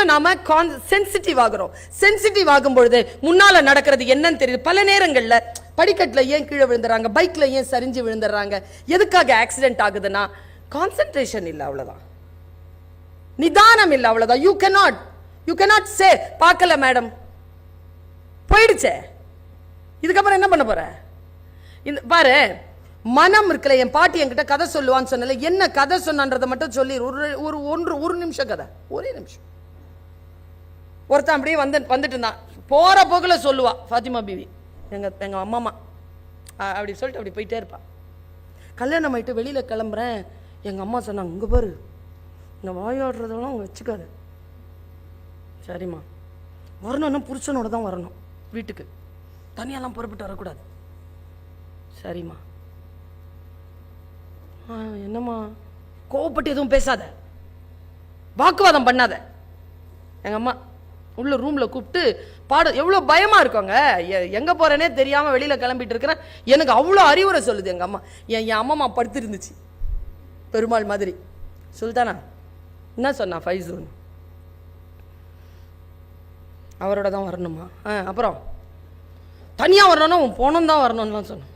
கொஞ்சம் நாம சென்சிட்டிவ் ஆகிறோம். சென்சிட்டிவ் ஆகும் பொழுது முன்னால நடக்கிறது என்னன்னு தெரியுது. பல நேரங்களில் படிக்கட்டில் ஏன் கீழே விழுந்துறாங்க? பைக்ல ஏன் சரிஞ்சு விழுந்துடுறாங்க எதுக்காக ஆக்சிடென்ட் ஆகுதுன்னா கான்சென்ட்ரேஷன் இல்லை அவ்வளோதான் நிதானம் இல்லை அவ்வளோதான் you cannot you cannot say பார்க்கல மேடம் போயிடுச்சே. இதுக்கப்புறம் என்ன பண்ண போற? இந்த பாரு மனம் இருக்கல என் பாட்டி என்கிட்ட கதை சொல்லுவான்னு சொன்னல என்ன கதை சொன்னான்றதை மட்டும் சொல்லி ஒரு ஒரு ஒன்று ஒரு நிமிஷம் கதை. ஒரே நிமிஷம். ஒருத்தன் அப்படியே வந்து வந்துட்டு இருந்தான் போகிற போக்கில் சொல்லுவா ஃபாத்திமா பிவி. எங்கள் எங்கள் அம்மாமா அப்படி சொல்லிட்டு அப்படி போயிட்டே இருப்பான் கல்யாணம் ஆயிட்டு வெளியில் கிளம்புறேன். எங்கள் அம்மா சொன்னாங்க இங்கே பாரு இந்த வாயாடுறதெல்லாம் வச்சுக்காது. சரிம்மா. வரணும்னா புருஷனோட தான் வரணும் வீட்டுக்கு. தனியாலாம் புறப்பட்டு வரக்கூடாது. சரிம்மா. என்னம்மா? கோவப்பட்டு எதுவும் பேசாத. வாக்குவாதம் பண்ணாத. எங்கள் அம்மா உள்ள ரூமில் கூப்பிட்டு பாட எவ்வளோ பயமாக இருக்கோங்க? எ- போகிறேனே தெரியாமல் வெளியில் கிளம்பிட்டு இருக்கிறேன் எனக்கு அவ்வளோ அறிவுரை சொல்லுது எங்கள் அம்மா. என் என் அம்மா படுத்து இருந்துச்சு பெருமாள் மாதிரி. சுல்தானா என்ன சொன்னா ஃபைசூன்? அவரோட தான் வரணுமா? ஆ அப்புறம்? தனியாக வரணும்னா உன் போனம் தான் வரணும்லாம் சொன்னோம்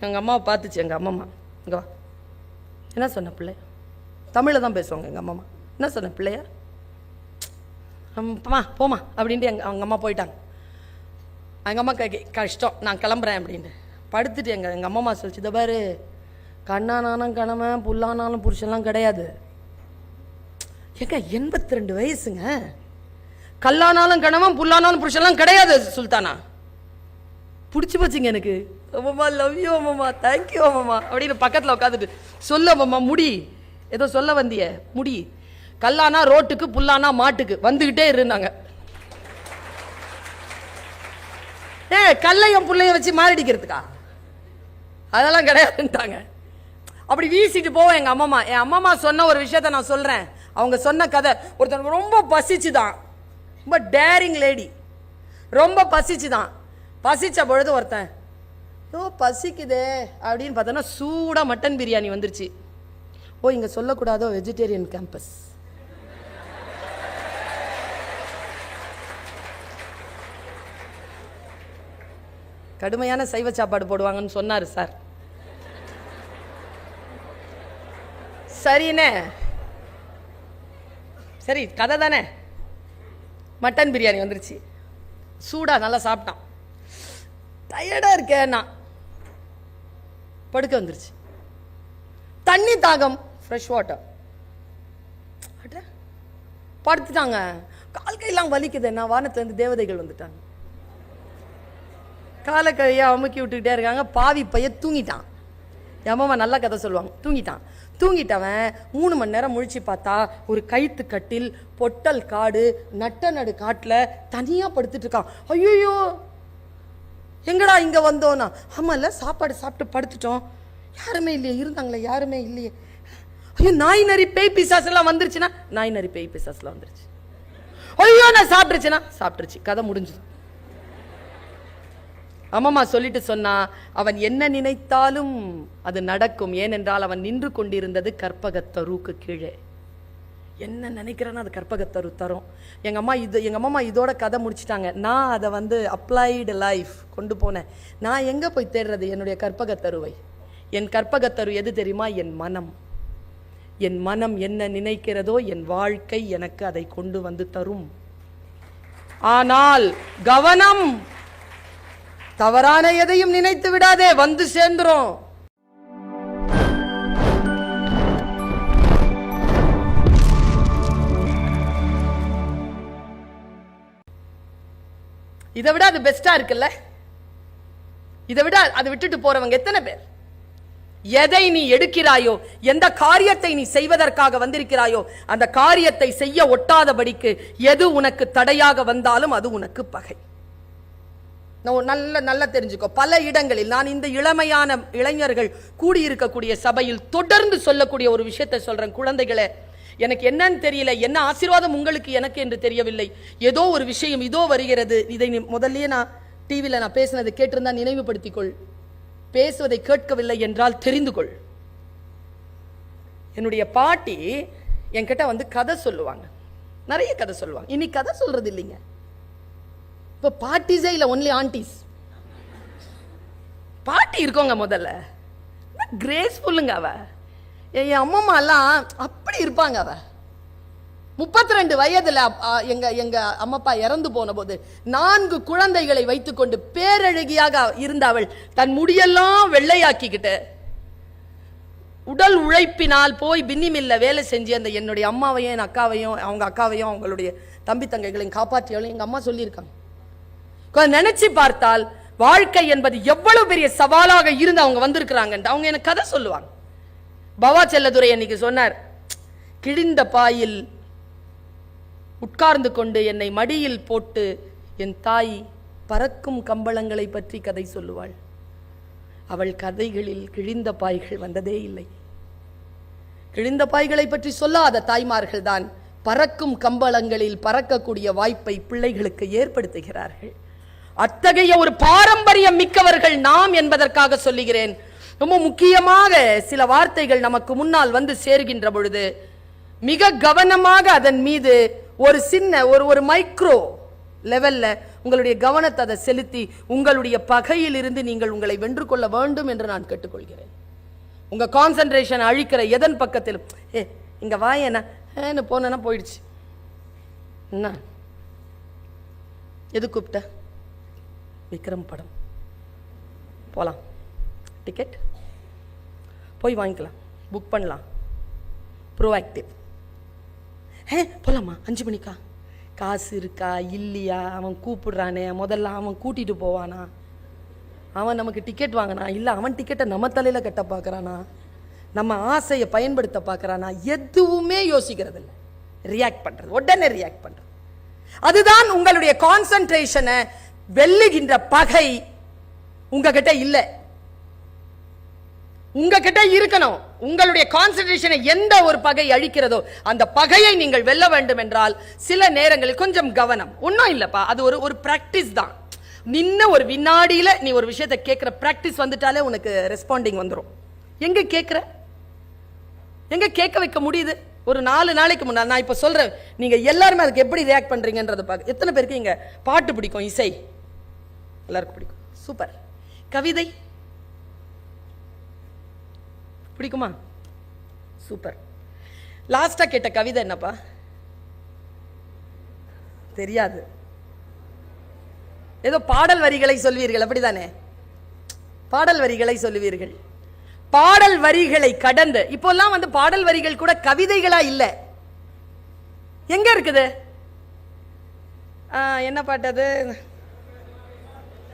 எங்கள் அம்மாவை பார்த்துச்சு எங்கள் அம்மம்மா. இங்கே வா. என்ன சொன்ன பிள்ளை தமிழில் தான் பேசுவாங்க எங்கள் அம்மம்மா. என்ன சொன்ன பிள்ளையா? அம்மா போமா அப்படின்ட்டு எங்கள் அவங்க அம்மா போயிட்டாங்க. எங்கள் அம்மா க கஷ்டம் நான் கிளம்புறேன் அப்படின்ட்டு. படுத்துட்டு எங்கள் எங்கள் அம்மா சொல்லிச்சு இதை பாரு கண்ணானாலும் கணவன் புல்லானாலும் புருஷன்லாம் கிடையாது. ஏங்க எண்பத்தி ரெண்டு வயசுங்க? கல்லானாலும் கணவன் புல்லானாலும் புருஷன்லாம் கிடையாது சுல்தானா. பிடிச்சி போச்சுங்க எனக்கு. அம்மம்மா லவ் யூ அம்மம்மா தேங்க்யூ அம்மம்மா அப்படின்னு பக்கத்தில் உட்காந்துட்டு சொல்லு அம்மம்மா முடி. ஏதோ சொல்ல வந்திய முடி. கல்லானா ரோட்டுக்கு புல்லானா மாட்டுக்கு வந்துக்கிட்டே இருந்தாங்க. ஏ கல்லையும் புள்ளையும் வச்சு மாறிடிக்கிறதுக்கா? அதெல்லாம் கிடையாதுன்ட்டாங்க. அப்படி வீசிட்டு போவோம் எங்கள் அம்மம்மா என் அம்மம்மா சொன்ன ஒரு விஷயத்த நான் சொல்கிறேன் அவங்க சொன்ன கதை ஒருத்தன் ரொம்ப பசிச்சுதான். ரொம்ப டேரிங் லேடி ரொம்ப பசிச்சுதான். பசித்த பொழுது ஒருத்தன் ஓ பசிக்குதே அப்படின்னு பார்த்தோன்னா சூடாக மட்டன் பிரியாணி வந்துருச்சு. ஓ இங்கே சொல்லக்கூடாதோ வெஜிடேரியன் கேம்பஸ் கடுமையான சைவ சாப்பாடு போடுவாங்கன்னு சொன்னார் சார். சரிண்ணே சரி கதை தானே? மட்டன் பிரியாணி வந்துருச்சு. சூடாக நல்லா சாப்பிட்டான். டயர்டாக இருக்கேன் நான் படுக்க வந்துருச்சு. தண்ணி தாகம் ஃப்ரெஷ் வாட்டர் படுத்துட்டாங்க. கால் கையெல்லாம் வலிக்குது. என்ன வானத்துலேருந்து தேவதைகள் வந்துட்டாங்க. காலை கையை அமுக்கி விட்டுக்கிட்டே இருக்காங்க. பாவி பைய தூங்கிட்டான். என் நல்ல நல்லா கதை சொல்லுவாங்க. தூங்கிட்டான். தூங்கிட்டவன் மூணு மணி நேரம் முழிச்சு பார்த்தா ஒரு கயிற்று கட்டில் பொட்டல் காடு நட்ட நடு காட்டில் தனியாக படுத்துட்டு இருக்கான். ஐயோ எங்கடா இங்கே வந்தோன்னா? ஆமாம்ல சாப்பாடு சாப்பிட்டு படுத்துட்டோம். யாருமே இல்லையே இருந்தாங்களே யாருமே இல்லையே. ஐயோ நாய் நரி பேய் பிசாஸ் வந்துருச்சுன்னா நாய் நரி பேய் பிசாஸ்லாம் வந்துருச்சு. ஐயோ நான் சாப்பிட்டுருச்சுன்னா சாப்பிட்டுருச்சு. கதை முடிஞ்சுது. அம்மம்மா சொல்லிட்டு சொன்னா அவன் என்ன நினைத்தாலும் அது நடக்கும். ஏனென்றால் அவன் நின்று கொண்டிருந்தது கற்பகத்தருவுக்கு கீழே. என்ன நினைக்கிறேன்னு அது கற்பகத்தரு தரும். எங்கள் அம்மா இது எங்கள் அம்மா இதோட கதை முடிச்சிட்டாங்க. நான் அதை வந்து அப்ளைடு லைஃப் கொண்டு போனேன். நான் எங்கே போய் தேடுறது? என்னுடைய கற்பகத்தருவை. என் கற்பகத்தரு எது தெரியுமா? என் மனம். என் மனம் என்ன நினைக்கிறதோ என் வாழ்க்கை எனக்கு அதை கொண்டு வந்து தரும். ஆனால் கவனம் தவறான எதையும் நினைத்து விடாதே வந்து சேர்ந்துரும். இதை விட அது பெஸ்டா இருக்குல்ல? இதை விட அதை விட்டுட்டு போறவங்க எத்தனை பேர்? எதை நீ எடுக்கிறாயோ எந்த காரியத்தை நீ செய்வதற்காக வந்திருக்கிறாயோ அந்த காரியத்தை செய்ய ஒட்டாதபடிக்கு எது உனக்கு தடையாக வந்தாலும் அது உனக்கு பகை. நல்ல நல்லா தெரிஞ்சுக்கோ. பல இடங்களில் நான் இந்த இளமையான இளைஞர்கள் கூடியிருக்கக்கூடிய சபையில் தொடர்ந்து சொல்லக்கூடிய ஒரு விஷயத்தை சொல்கிறேன் குழந்தைகளை எனக்கு என்னன்னு தெரியல. என்ன ஆசீர்வாதம் உங்களுக்கு எனக்கு என்று தெரியவில்லை. ஏதோ ஒரு விஷயம் இதோ வருகிறது. இதை முதல்லயே நான் டிவியில் நான் பேசினதை கேட்டிருந்தா நினைவுபடுத்திக்கொள். பேசுவதை கேட்கவில்லை என்றால் தெரிந்து கொள். என்னுடைய பாட்டி என்கிட்ட வந்து கதை சொல்லுவாங்க. நிறைய கதை சொல்லுவாங்க. இனி கதை சொல்றது இல்லைங்க. இப்போ பாட்டிஸே இல்லை ஒன்லி ஆண்டிஸ் பாட்டி இருக்கோங்க முதல்ல. கிரேஸ்ஃபுல்லுங்க அவ? என் அம்மம்மாலாம் அப்படி இருப்பாங்க அவ. முப்பத்தி ரெண்டு வயதுல ஆ, எங்க எங்க அம்மப்பா இறந்து போன போது நான்கு குழந்தைகளை வைத்துக்கொண்டு பேரழகியாக இருந்த அவள் தன் முடியெல்லாம் வெள்ளையாக்கிக்கிட்டு உடல் உழைப்பினால் போய் பின்னி மில்ல வேலை செஞ்சு அந்த என்னுடைய அம்மாவையும் என் அக்காவையும் அவங்க அக்காவையும் அவங்களுடைய தம்பி தங்கைகளையும் காப்பாற்றியாலும் எங்க அம்மா சொல்லியிருக்காங்க. நினைச்சு பார்த்தால் வாழ்க்கை என்பது எவ்வளவு பெரிய சவாலாக இருந்து அவங்க வந்திருக்கிறாங்க அவங்க எனக்கு கதை சொல்லுவாங்க. பவா செல்லதுரை அன்னைக்கு சொன்னார் கிழிந்த பாயில் உட்கார்ந்து கொண்டு என்னை மடியில் போட்டு என் தாய் பறக்கும் கம்பளங்களை பற்றி கதை சொல்லுவாள். அவள் கதைகளில் கிழிந்த பாய்கள் வந்ததே இல்லை. கிழிந்த பாய்களை பற்றி சொல்லாத தாய்மார்கள் தான் பறக்கும் கம்பளங்களில் பறக்கக்கூடிய வாய்ப்பை பிள்ளைகளுக்கு ஏற்படுத்துகிறார்கள். அத்தகைய ஒரு பாரம்பரியம் மிக்கவர்கள் நாம் என்பதற்காக சொல்லுகிறேன். ரொம்ப முக்கியமாக சில வார்த்தைகள் நமக்கு முன்னால் வந்து சேர்கின்ற பொழுது மிக கவனமாக அதன் மீது ஒரு சின்ன ஒரு ஒரு மைக்ரோ லெவல்ல உங்களுடைய கவனத்தை அதை செலுத்தி உங்களுடைய பகையிலிருந்து நீங்கள் உங்களை வென்று கொள்ள வேண்டும் என்று நான் கேட்டுக்கொள்கிறேன். உங்க கான்சன்ட்ரேஷன் அழிக்கிற எதன் பக்கத்திலும் ஏ இங்க வாயேண்ணா ஏன்னு போனேன்னா போயிடுச்சு. என்ன? எது கூப்பிட்ட? விக்ரம் படம். போகலாம் டிக்கெட் போய் வாங்கிக்கலாம். புக் பண்ணலாம். ப்ரோஆக்டிவ் ஏ போகலாமா அஞ்சு மணிக்கா? காசு இருக்கா? இல்லையா? அவன் கூப்பிடுறானே. முதல்ல அவன் கூட்டிட்டு போவானா? அவன் நமக்கு டிக்கெட் வாங்கினா? இல்லை அவன் டிக்கெட்டை நம்ம தலையில் கட்ட பார்க்கறானா நம்ம ஆசையை பயன்படுத்த பார்க்கறானா எதுவுமே யோசிக்கிறது இல்லை ரியாக்ட் பண்ணுறது உடனே ரியாக்ட் பண்ணுறது அதுதான் உங்களுடைய கான்சன்ட்ரேஷனை வெல்லுகின்ற பகை உங்ககிட்ட இல்லை. உங்ககிட்ட இருக்கணும். உங்களுடைய கான்சன்ட்ரேஷனை எந்த ஒரு பகை அழிக்கிறதோ அந்த பகையை நீங்கள் வெல்ல வேண்டும் என்றால் சில நேரங்களில் கொஞ்சம் கவனம். ஒன்றும் இல்லைப்பா அது ஒரு ஒரு ப்ராக்டிஸ் தான். நின்ன ஒரு வினாடியில் நீ ஒரு விஷயத்தை கேட்குற ப்ராக்டிஸ் வந்துட்டாலே உனக்கு ரெஸ்பாண்டிங் வந்துடும் எங்கே கேட்குற? எங்கே கேட்க வைக்க முடியுது? ஒரு நாலு நாளைக்கு முன்னால் நான் இப்போ சொல்கிறேன் நீங்கள் எல்லாருமே அதுக்கு எப்படி ரியாக்ட் பண்ணுறீங்கன்றது பார்க்க எத்தனை பேருக்கு இங்கே பாட்டு பிடிக்கும் இசை? எல்லாருக்கும் பிடிக்கும். சூப்பர். கவிதை? பிடிக்குமா? சூப்பர். லாஸ்டா கேட்ட கவிதை என்னப்பா? தெரியாது. ஏதோ பாடல் வரிகளை சொல்வீர்கள் அப்படிதானே? பாடல் வரிகளை சொல்லுவீர்கள் பாடல் வரிகளை கடந்து. இப்போல்லாம் வந்து பாடல் வரிகள் கூட கவிதைகளா இல்ல. எங்க இருக்குது? என்ன பாட்டு அது?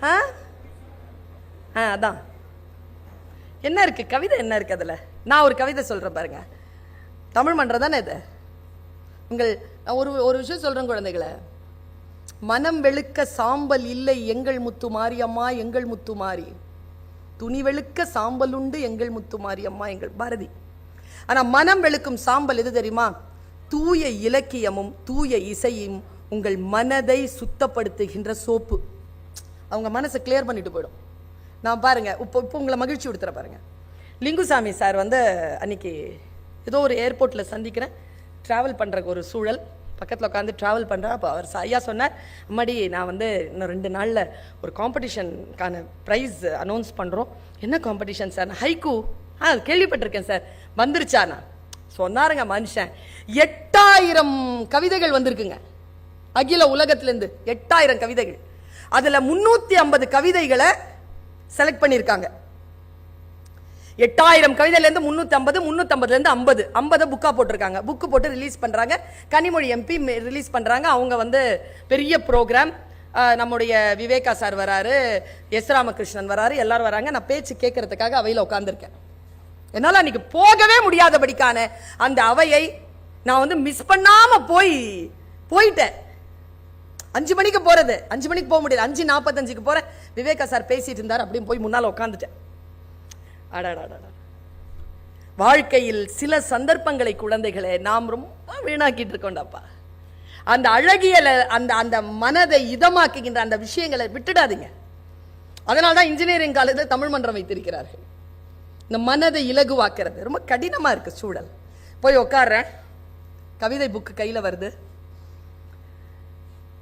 ஆ? ஆ அதான். என்ன இருக்குது கவிதை என்ன இருக்குது அதில்? நான் ஒரு கவிதை சொல்கிறேன் பாருங்க. தமிழ் மன்றம் தானே இது? உங்கள் நான் ஒரு ஒரு விஷயம் சொல்கிறேன் குழந்தைகளை. மனம் வெளுக்க சாம்பல் இல்லை எங்கள் முத்து மாரியம்மா எங்கள் முத்து மாறி. துணி வெளுக்க சாம்பல் உண்டு எங்கள் முத்து மாரியம்மா எங்கள் பாரதி. ஆனால் மனம் வெளுக்கும் சாம்பல் எது தெரியுமா? தூய இலக்கியமும் தூய இசையும் உங்கள் மனதை சுத்தப்படுத்துகின்ற சோப்பு. அவங்க மனசை கிளியர் பண்ணிட்டு போயிடும். நான் பாருங்கள் இப்போ இப்போ உங்களை மகிழ்ச்சி கொடுத்துற பாருங்கள் லிங்குசாமி சார் வந்து அன்னைக்கு ஏதோ ஒரு ஏர்போர்ட்டில் சந்திக்கிறேன். ட்ராவல் பண்ணுறக்கு ஒரு சூழல். பக்கத்தில் உட்காந்து ட்ராவல் பண்ணுறேன் அப்போ அவர் ஐயா சொன்னார் அம்மாடி நான் வந்து இன்னும் ரெண்டு நாளில் ஒரு காம்படிஷனுக்கான ப்ரைஸ் அனௌன்ஸ் பண்ணுறோம் என்ன காம்படிஷன் சார் ஹைக்கூ ஆ கேள்விப்பட்டிருக்கேன் சார் வந்துருச்சா? நான் சொன்னாருங்க மனுஷன். எட்டாயிரம் கவிதைகள் வந்திருக்குங்க. அகில உலகத்துலேருந்து எட்டாயிரம் கவிதைகள். அதில் முன்னூற்றி ஐம்பது கவிதைகளை செலக்ட் பண்ணியிருக்காங்க. எட்டாயிரம் கவிதையிலேருந்து முந்நூற்றி ஐம்பது முன்னூத்தி ஐம்பது. ஐம்பதை புக்காக போட்டிருக்காங்க. புக்கு போட்டு ரிலீஸ் பண்ணுறாங்க கனிமொழி எம்பி ரிலீஸ் பண்ணுறாங்க அவங்க வந்து பெரிய ப்ரோக்ராம் நம்முடைய விவேகா சார் வராரு எஸ் ராமகிருஷ்ணன் வராரு எல்லாரும் வராங்க. நான் பேச்சு கேட்கறதுக்காக அவையில் உட்காந்துருக்கேன் என்னால் அன்றைக்கி போகவே முடியாதபடிக்கான அந்த அவையை நான் வந்து மிஸ் பண்ணாமல் போய் போயிட்டேன். அஞ்சு மணிக்கு போகிறது அஞ்சு மணிக்கு போக முடியல. அஞ்சு நாற்பத்தஞ்சுக்கு போகிறேன் விவேகா சார் பேசிட்டு இருந்தார். அப்படியே போய் முன்னால் உட்காந்துட்டேன் அடாடாடா வாழ்க்கையில் சில சந்தர்ப்பங்களை குழந்தைகளை நாம் ரொம்ப வீணாக்கிட்டு இருக்கோம்டாப்பா. அந்த அழகியலை அந்த அந்த மனதை இதமாக்குகின்ற அந்த விஷயங்களை விட்டுடாதீங்க. அதனால தான் இன்ஜினியரிங் காலேஜில் தமிழ் மன்றம் வைத்திருக்கிறார்கள். இந்த மனதை இலகுவாக்குறது. ரொம்ப கடினமாக இருக்குது சூழல். போய் உட்கார்றேன் கவிதை புக்கு கையில் வருது.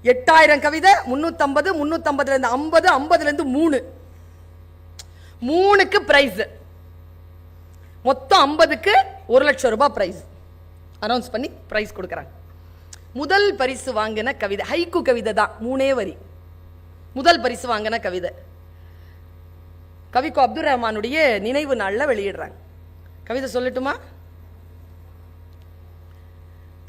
எட்டாயிரம் கவிதை முன்னூத்தம்பது முன்னூத்தம்பதுல இருந்து ஐம்பது ஐம்பதுல இருந்து மூணு. மூணுக்கு பிரைஸ் மொத்தம் ஐம்பதுக்கு ஒரு லட்சம் ரூபாய் பிரைஸ் அனௌன்ஸ் பண்ணி பிரைஸ் கொடுக்குறாங்க. முதல் பரிசு வாங்கின கவிதை ஹைக்கு கவிதை தான் மூணே வரி. முதல் பரிசு வாங்கின கவிதை. கவிக்கோ அப்துல் ரஹ்மானுடைய நினைவு நாளில் வெளியிடுறாங்க. கவிதை சொல்லட்டுமா?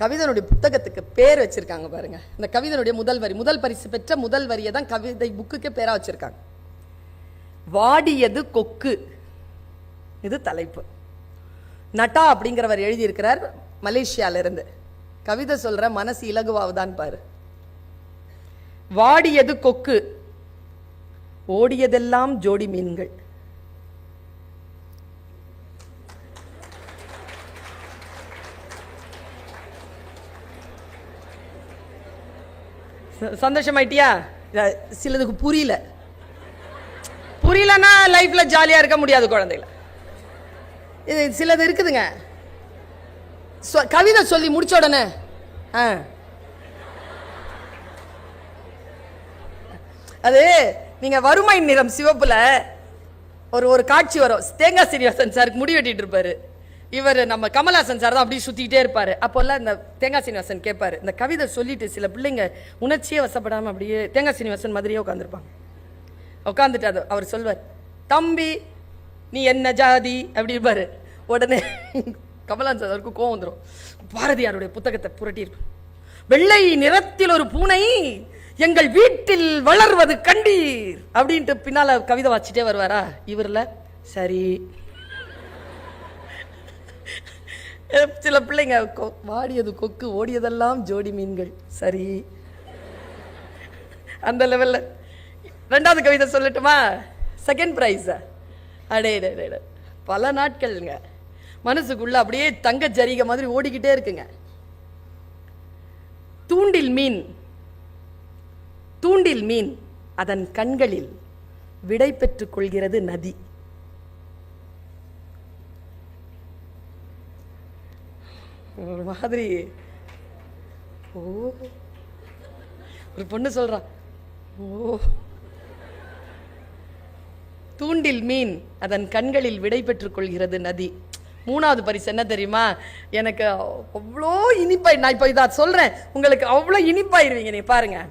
கவிதனுடைய புத்தகத்துக்கு பேர் வச்சுருக்காங்க பாருங்க. இந்த கவிதனுடைய முதல் வரி முதல் பரிசு பெற்ற முதல் வரியை தான் கவிதை புக்குக்கு பேராக வச்சுருக்காங்க. வாடியது கொக்கு. இது தலைப்பு. நட்டா அப்படிங்கிறவர் எழுதியிருக்கிறார் மலேசியாவிலிருந்து. கவிதை சொல்கிற மனசு இலகுவாவுதான் பாரு. வாடியது கொக்கு. ஓடியதெல்லாம் ஜோடி மீன்கள். சந்தோஷமாயிட்டியா? சிலதுக்கு புரியல. புரியலன்னா லைஃப்ல ஜாலியா இருக்க முடியாது குழந்தைகள இது சிலது இருக்குதுங்க. கவிதை சொல்லி முடிச்ச உடனே ஆ. அது நீங்க வறுமை நிறம் சிவப்புல ஒரு ஒரு காட்சி வரும். தேங்காய் சீனிவாசன் சாருக்கு முடி வெட்டிட்டு இருப்பாரு. இவர் நம்ம கமல்ஹாசன் சார் தான் அப்படியே சுற்றிக்கிட்டே இருப்பார். அப்போல்லாம் இந்த தேங்காய் சீனிவாசன் கேட்பாரு இந்த கவிதை சொல்லிட்டு சில பிள்ளைங்க உணர்ச்சியே வசப்படாமல் அப்படியே தேங்காய் சீனிவாசன் மாதிரியே உட்காந்துருப்பாங்க உட்காந்துட்டு அது அவர் சொல்வார் தம்பி நீ என்ன ஜாதி? அப்படி இருப்பார். உடனே கமலான் சாருக்கு கோவம் வந்துடும் பாரதியாருடைய புத்தகத்தை புரட்டியிருக்கும் வெள்ளை நிறத்தில் ஒரு பூனை எங்கள் வீட்டில் வளர்வது கண்டீர். அப்படின்ட்டு பின்னால் கவிதை வாச்சிட்டே வருவாரா? இவரில்? சரி. சில பிள்ளைங்க வாடியது கொக்கு ஓடியதெல்லாம் ஜோடி மீன்கள். சரி. அந்த லெவலில் ரெண்டாவது கவிதை சொல்லட்டுமா? செகண்ட் ப்ரைஸா அடே டே, பல நாட்கள்ங்க. மனசுக்குள்ளே அப்படியே தங்க ஜரிகை மாதிரி ஓடிக்கிட்டே இருக்குங்க. தூண்டில் மீன். தூண்டில் மீன் அதன் கண்களில் விடை பெற்றுக் கொள்கிறது நதி. ஒரு மாதிரி. ஓ. ஒரு பொண்ணு சொல்றா. ஓ. தூண்டில் மீன் அதன் கண்களில் விடை பெற்றுக்கொள்கிறது நதி. மூணாவது பரிசு என்ன தெரியுமா? எனக்கு அவ்வளோ இனிப்பாய் நான் இப்போ இதை சொல்றேன். உங்களுக்கு அவ்வளோ இனிப்பாயிருவீங்க நீ பாருங்க.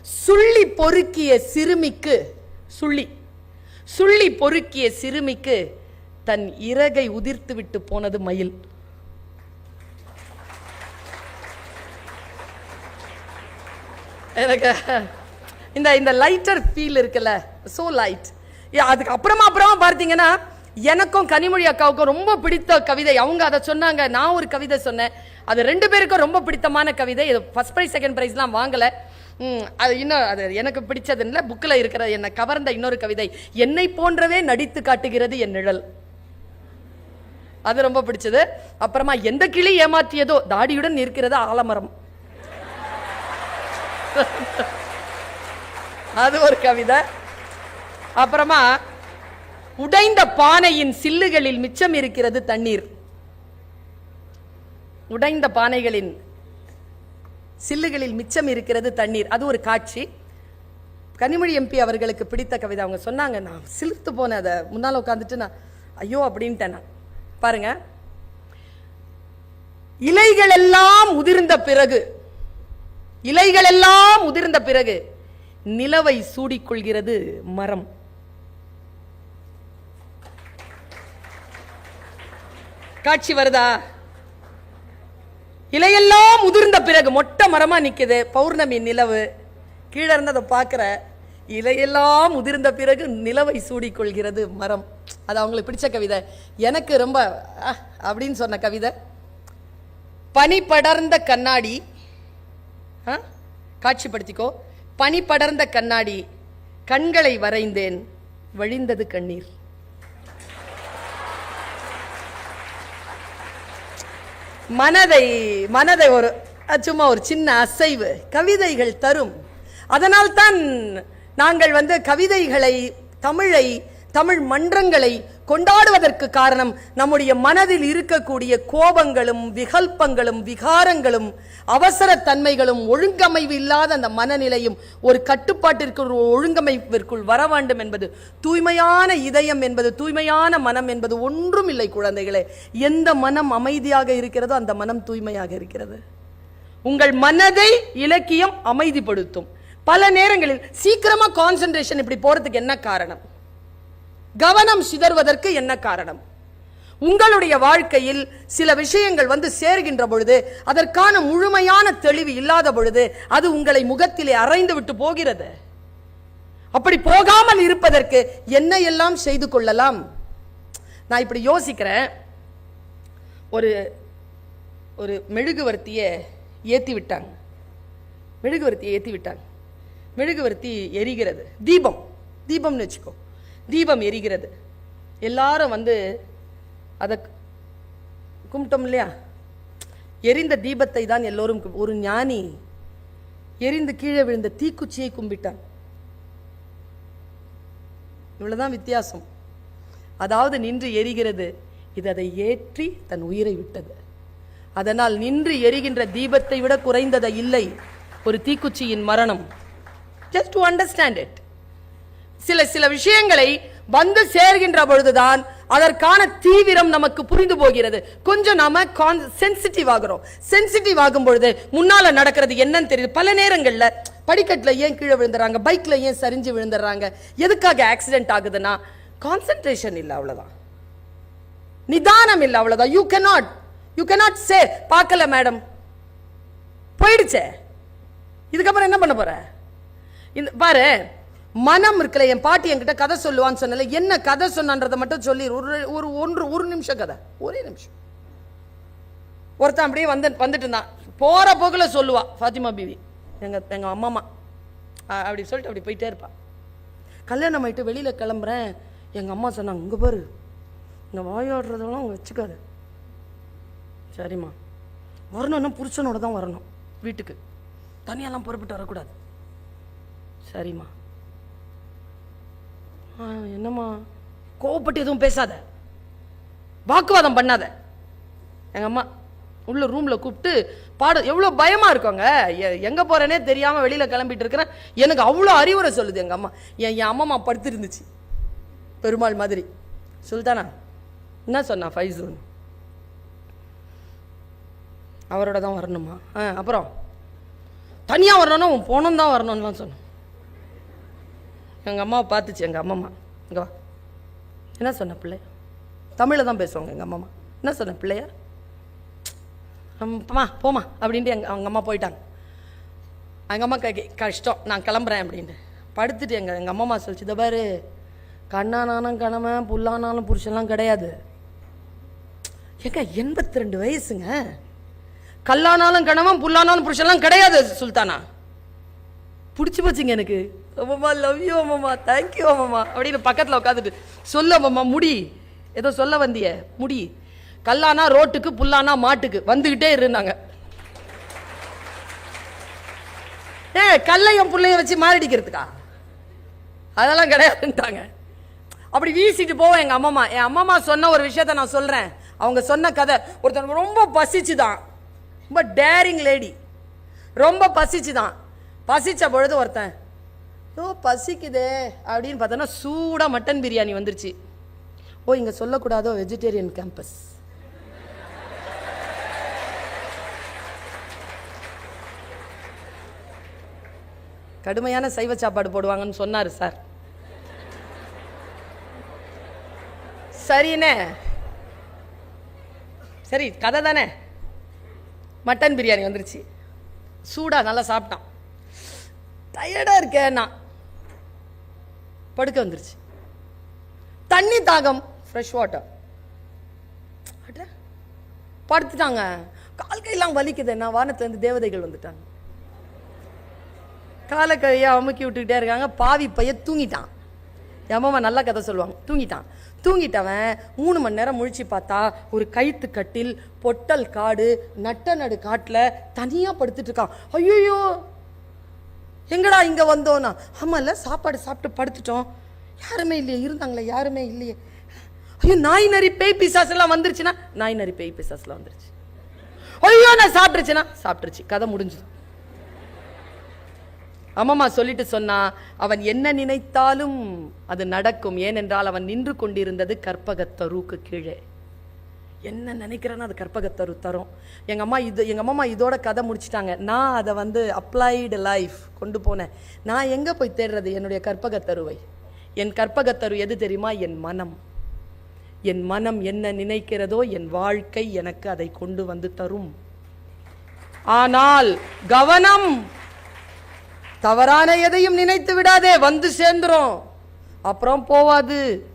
சுள்ளி பொறுக்கிய சிறுமிக்கு சுள்ளி. சுள்ளி பொறுக்கிய சிறுமிக்கு தன் இறகை உதிர்த்து விட்டு போனது மயில். எனக்கு இந்த இந்த லைட்டர் ஃபீல் இருக்குல்ல சோ லைட் அதுக்கு அப்புறமா அப்புறமா பார்த்தீங்கன்னா எனக்கும் கனிமொழி அக்காவுக்கும் ரொம்ப பிடித்த கவிதை. அவங்க அதை சொன்னாங்க நான் ஒரு கவிதை சொன்னேன். அது ரெண்டு பேருக்கும் ரொம்ப பிடித்தமான கவிதை. இது ஃபர்ஸ்ட் ப்ரைஸ் செகண்ட் ப்ரைஸ்லாம் வாங்கலை. அது இன்னும் அது எனக்கு பிடிச்சது இல்லை புக்கில் இருக்கிற என்னை கவர்ந்த இன்னொரு கவிதை. என்னை போன்றவே நடித்து காட்டுகிறது என் நிழல். அது ரொம்ப பிடிச்சது. அப்புறமா எந்த கிளி ஏமாற்றியதோ தாடியுடன் இருக்கிறது ஆலமரம். அது ஒரு கவிதை. அப்புறமா உடைந்த பானையின் சில்லுகளில் மிச்சம் இருக்கிறது தண்ணீர். உடைந்த பானைகளின் சில்லுகளில் மிச்சம் இருக்கிறது தண்ணீர். அது ஒரு காட்சி. கனிமொழி எம்பி அவர்களுக்கு பிடித்த கவிதை. அவங்க சொன்னாங்க நான் சிலிர்த்து போனேன் அதை. முன்னால் உட்காந்துட்டு நான் ஐயோ அப்படின்ட்டேன் நான். பாருங்க. இலைகள் எல்லாம் உதிர்ந்த பிறகு இலைகள் எல்லாம் உதிர்ந்த பிறகு நிலவை சூடிக்கொள்கிறது மரம். காட்சி வருதா? இலையெல்லாம் உதிர்ந்த பிறகு மொட்டை மரமா நிக்குது. பௌர்ணமி நிலவு. கீழே இருந்து அதை பார்க்குற இலையெல்லாம் உதிர்ந்த பிறகு நிலவை சூடிக்கொள்கிறது மரம். அது அவங்களுக்கு பிடிச்ச கவிதை. எனக்கு ரொம்ப அஹ், அப்படின்னு சொன்ன கவிதை. பனி படர்ந்த கண்ணாடி காட்சிப்படுத்திக்கோ. பனி படர்ந்த கண்ணாடி கண்களை வரைந்தேன் வழிந்தது கண்ணீர். மனதை மனதை ஒரு சும்மா ஒரு சின்ன அசைவு கவிதைகள் தரும். அதனால்தான் நாங்கள் வந்து கவிதைகளை தமிழை தமிழ் மன்றங்களை கொண்டாடுவதற்கு காரணம் நம்முடைய மனதில் இருக்கக்கூடிய கோபங்களும் விகல்பங்களும் விகாரங்களும் அவசர தன்மைகளும் ஒழுங்கமைவு இல்லாத அந்த மனநிலையும் ஒரு கட்டுப்பாட்டிற்கு ஒரு ஒழுங்கமைப்பிற்குள் வர வேண்டும் என்பது தூய்மையான இதயம் என்பது தூய்மையான மனம் என்பது ஒன்றும் இல்லை குழந்தைகளே. எந்த மனம் அமைதியாக இருக்கிறதோ அந்த மனம் தூய்மையாக இருக்கிறது. உங்கள் மனதை இலக்கியம் அமைதிப்படுத்தும். பல நேரங்களில் சீக்கிரமாக கான்சென்ட்ரேஷன் இப்படி போகிறதுக்கு என்ன காரணம்? கவனம் சிதறுவதற்கு என்ன காரணம்? உங்களுடைய வாழ்க்கையில் சில விஷயங்கள் வந்து சேர்கின்ற பொழுது அதற்கான முழுமையான தெளிவு இல்லாத பொழுது அது உங்களை முகத்திலே அரைந்து விட்டு போகிறது. அப்படி போகாமல் இருப்பதற்கு என்ன எல்லாம் செய்து கொள்ளலாம்? நான் இப்படி யோசிக்கிறேன். ஒரு ஒரு மெழுகுவர்த்தியை ஏற்றி விட்டாங்க. மெழுகுவர்த்தியை ஏற்றி விட்டாங்க. மெழுகுவர்த்தி எரிகிறது. தீபம். தீபம்னு வச்சுக்கோ. தீபம் எரிகிறது. எல்லாரும் வந்து அதை கும்பிட்டோம் இல்லையா? எரிந்த தீபத்தை தான் எல்லோரும் ஒரு ஞானி எரிந்து கீழே விழுந்த தீக்குச்சியை கும்பிட்டான் இவ்வளோதான் வித்தியாசம். அதாவது நின்று எரிகிறது. இது அதை ஏற்றி தன் உயிரை விட்டது. அதனால் நின்று எரிகின்ற தீபத்தை விட குறைந்ததை இல்லை. ஒரு தீக்குச்சியின் மரணம். ஜஸ்ட் டு அண்டர்ஸ்டாண்ட் இட் சில சில விஷயங்களை வந்து சேர்கின்ற பொழுதுதான் அதற்கான தீவிரம் நமக்கு புரிந்து போகிறது. கொஞ்சம் நாம சென்சிட்டிவ் ஆகிறோம். சென்சிட்டிவ் ஆகும் பொழுது முன்னால நடக்கிறது என்னன்னு தெரியுது. பல நேரங்கள்ல படிக்கட்டுல ஏன் கீழே விழுந்துறாங்க? பைக்ல ஏன் சரிஞ்சு விழுந்துடுறாங்க எதுக்காக ஆக்சிடென்ட் ஆகுதுன்னா கான்சென்ட்ரேஷன் இல்லை அவ்வளவுதான். நிதானம் இல்லை அவ்வளவுதான். You cannot you cannot say பார்க்கல மேடம் போயிடுச்சே. இதுக்கப்புறம் என்ன பண்ண போற? இந்த பாரு மனம் இருக்கல என் பாட்டி என்கிட்ட கதை சொல்லுவான்னு சொன்னல என்ன கதை சொன்னன்றதை மட்டும் சொல்லி ஒரு ஒரு ஒன்று ஒரு நிமிஷம் கதை ஒரே நிமிஷம். ஒருத்தன் அப்படியே வந்து வந்துட்டு இருந்தான். போற போக்கில் சொல்லுவா ஃபாத்திமா பிவி எங்க எங்க அம்மாமா அப்படி சொல்லிட்டு அப்படி போயிட்டே இருப்பா. கல்யாணம் ஆயிட்டு வெளியில கிளம்புறேன். எங்க அம்மா சொன்னாங்க இங்க பாரு இந்த வாயாடுறதெல்லாம் வச்சுக்காத. சரிம்மா. வரணும்னா புருஷனோட தான் வரணும் வீட்டுக்கு. தனியாலாம் புறப்பட்டு வரக்கூடாது. சரிம்மா. என்னம்மா? கோவப்பட்டு எதுவும் பேசாத. வாக்குவாதம் பண்ணாத. எங்கள் அம்மா உள்ள ரூமில் கூப்பிட்டு பாட எவ்வளோ பயமாக இருக்கோங்க? எ- எங்க தெரியாமல் வெளியில் கிளம்பிட்டு இருக்கிறேன். எனக்கு அவ்வளோ அறிவுரை சொல்லுது எங்கள் அம்மா. என் என் அம்மா படுத்து இருந்துச்சு பெருமாள் மாதிரி. சுல்தானா என்ன சொன்னா ஃபைசூன்? அவரோட தான் வரணுமா? ஆ அப்புறம்? தனியாக வரணும்னா உன் தான் வரணும்லாம் சொன்னோம் எங்கள் அம்மாவை பார்த்துச்சு எங்கள் அம்மம்மா. இங்கே வா. என்ன சொன்ன பிள்ளை? தமிழில் தான் பேசுவாங்க எங்கள் அம்மம்மா. என்ன சொன்ன பிள்ளையா? அம்மா போமா அப்படின்ட்டு எங்கள் அவங்க அம்மா போயிட்டாங்க. எங்கள் அம்மா கே கஷ்டம் நான் கிளம்புறேன் அப்படின்ட்டு. படுத்துட்டு எங்கள் எங்கள் அம்மா சொல்லிச்சு இதை பாரு கண்ணானாலும் கணவன் புல்லானாலும் புருஷன்லாம் கிடையாது. ஏங்க எண்பத்தி ரெண்டு வயசுங்க. கல்லானாலும் கணவன் புல்லானாலும் புருஷன்லாம் கிடையாது சுல்தானா? பிடிச்சி போச்சுங்க எனக்கு. அம்மம்மா லவ் யூ அம்மம்மா தேங்க்யூ அம்மம்மா. அப்படின்னு பக்கத்தில் உட்காந்துட்டு சொல்லு அம்மம்மா முடி. ஏதோ சொல்ல வந்திய முடி. கல்லானா ரோட்டுக்கு புல்லானா மாட்டுக்கு வந்துக்கிட்டே இருந்தாங்க ஏ கல்லையும் புள்ளையும் வச்சு மாறிடிக்கிறதுக்கா அதெல்லாம் கிடையாதுன்ட்டாங்க. அப்படி வீசிட்டு போவோம் எங்கள் அம்மம்மா. என் அம்மம்மா சொன்ன ஒரு விஷயத்த நான் சொல்கிறேன் அவங்க சொன்ன கதை ஒருத்தன் ரொம்ப பசிச்சுதான். ரொம்ப டேரிங் லேடி ரொம்ப பசிச்சுதான். பசித்த பொழுது ஒருத்தன் ஓ பசிக்குதே அப்படின்னு பார்த்தோன்னா சூடாக மட்டன் பிரியாணி வந்துருச்சு. ஓ இங்கே சொல்லக்கூடாதோ வெஜிடேரியன் கேம்பஸ் கடுமையான சைவ சாப்பாடு போடுவாங்கன்னு சொன்னார் சார். சரிண்ணே சரி கதை தானே. மட்டன் பிரியாணி வந்துருச்சு. சூடாக நல்லா சாப்பிட்டான். டயர்டாக இருக்கேன் நான் படுக்க வந்துருச்சு. தண்ணி தாகம் ஃப்ரெஷ் வாட்டர் படுத்துட்டாங்க. கால் கையெல்லாம் வலிக்குது. நான் வானத்துலேருந்து தேவதைகள் வந்துட்டாங்க. காலை கையை அமுக்கி விட்டுக்கிட்டே இருக்காங்க. பாவி பைய தூங்கிட்டான். என் நல்லா கதை சொல்லுவாங்க. தூங்கிட்டான். தூங்கிட்டவன் மூணு மணி நேரம் முழிச்சு பார்த்தா ஒரு கயித்து கட்டில் பொட்டல் காடு நட்ட நடு காட்டில் தனியாக படுத்துட்டு இருக்கான். ஐயோ எங்கடா இங்கே வந்தோன்னா ஆமாம்ல சாப்பாடு சாப்பிட்டு படுத்துட்டோம். யாருமே இல்லையே இருந்தாங்களே யாருமே இல்லையே. ஐயோ நாய் நரி பேய் பிசாஸ் வந்துருச்சுன்னா நாய் நரி பேய் பிசாஸ்லாம் வந்துருச்சு. ஐயோ நான் சாப்பிட்ருச்சுன்னா சாப்பிட்ருச்சு கதை முடிஞ்சுது. அம்மம்மா சொல்லிட்டு சொன்னா அவன் என்ன நினைத்தாலும் அது நடக்கும். ஏனென்றால் அவன் நின்று கொண்டிருந்தது கற்பகத்தருவுக்கு கீழே. என்ன நினைக்கிறேன்னு அது கற்பகத்தரு தரும். எங்கள் அம்மா இது எங்கள் அம்மா இதோட கதை முடிச்சிட்டாங்க. நான் அதை வந்து அப்ளைடு லைஃப் கொண்டு போனேன். நான் எங்கே போய் தேடுறது? என்னுடைய கற்பகத்தருவை என் கற்பகத்தரு எது தெரியுமா? என் மனம். என் மனம் என்ன நினைக்கிறதோ என் வாழ்க்கை எனக்கு அதை கொண்டு வந்து தரும். ஆனால் கவனம் தவறான எதையும் நினைத்து விடாதே. வந்து சேர்ந்துரும். அப்புறம் போவாது.